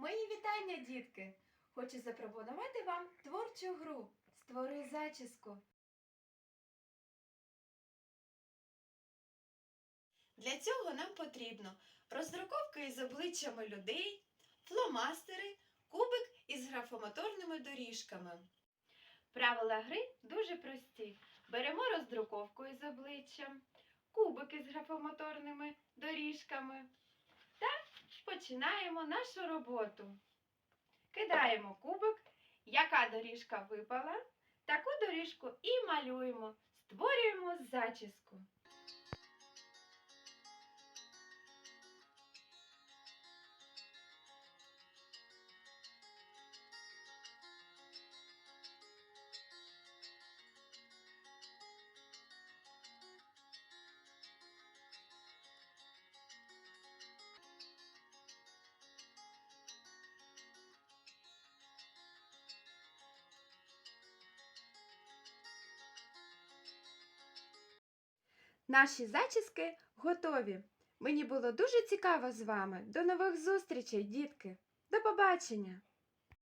Мої вітання, дітки! Хочу запропонувати вам творчу гру Створи зачіску. Для цього нам потрібно роздруковка із обличчями людей, фломастери, кубик із графомоторними доріжками. Правила гри дуже прості. Беремо роздруковку із обличчям, кубик із графомоторними доріжками починаємо нашу роботу. Кидаємо кубик, яка доріжка випала, таку доріжку і малюємо, створюємо зачіску. Наші зачіски готові. Мені було дуже цікаво з вами. До нових зустрічей, дітки. До побачення!